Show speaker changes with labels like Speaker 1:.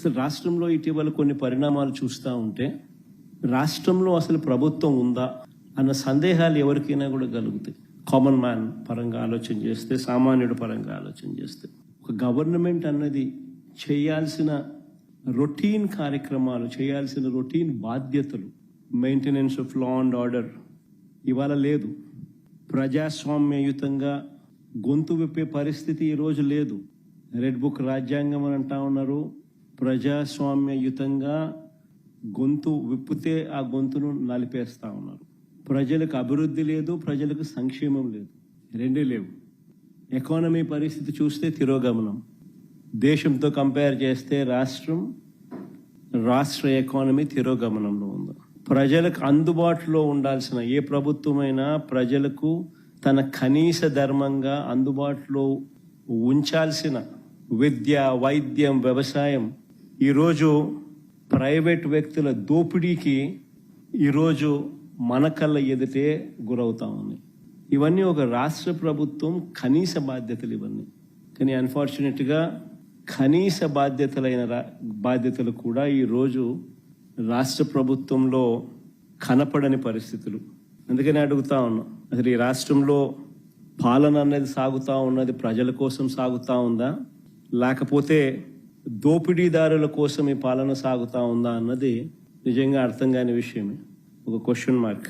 Speaker 1: అసలు రాష్ట్రంలో ఇటీవల కొన్ని పరిణామాలు చూస్తూ ఉంటే రాష్ట్రంలో అసలు ప్రభుత్వం ఉందా అన్న సందేహాలు ఎవరికైనా కూడా కలుగుతాయి. కామన్ మ్యాన్ పరంగా ఆలోచన చేస్తే సామాన్యుడు పరంగా ఆలోచన చేస్తే. ఒక గవర్నమెంట్ అన్నది చేయాల్సిన రొటీన్ కార్యక్రమాలు చేయాల్సిన రొటీన్ బాధ్యతలు maintenance of law and order ఇవాళ లేదు. ప్రజాస్వామ్యయుతంగా గొంతు విప్పే పరిస్థితి ఈరోజు లేదు. రెడ్ బుక్ రాజ్యాంగం అని అంటా ఉన్నారు. ప్రజాస్వామ్యయుతంగా గొంతు విప్పితే ఆ గొంతును నలిపేస్తా ఉన్నారు. ప్రజలకు అభివృద్ధి లేదు ప్రజలకు సంక్షేమం లేదు. రెండే లేవు. ఎకానమీ పరిస్థితి చూస్తే తిరోగమనం. దేశంతో కంపేర్ చేస్తే రాష్ట్రం రాష్ట్ర ఎకానమీ తిరోగమనంలో ఉంది. ప్రజలకు అందుబాటులో ఉండాల్సిన ఏ ప్రభుత్వమైనా ప్రజలకు తన కనీస ధర్మంగా అందుబాటులో ఉంచాల్సిన విద్య వైద్యం వ్యవసాయం ఈరోజు ప్రైవేట్ వ్యక్తుల దోపిడీకి ఈరోజు మన కళ్ళ ఎదుటే గురవుతా ఉంది. ఇవన్నీ ఒక రాష్ట్ర ప్రభుత్వం కనీస బాధ్యతలు ఇవన్నీ కానీ అన్ఫార్చునేట్గా కనీస బాధ్యతలైన రా- బాధ్యతలు కూడా ఈరోజు రాష్ట్ర ప్రభుత్వంలో కనపడని పరిస్థితులు. అందుకని అడుగుతా ఉన్నాం అసలు ఈ రాష్ట్రంలో పాలన అనేది సాగుతూ ఉన్నది ప్రజల కోసం సాగుతూ ఉందా? లేకపోతే దోపిడీదారుల కోసం ఈ పాలన సాగుతా ఉందా అన్నది నిజంగా అర్థం కాని విషయమే. ఒక క్వశ్చన్ మార్క్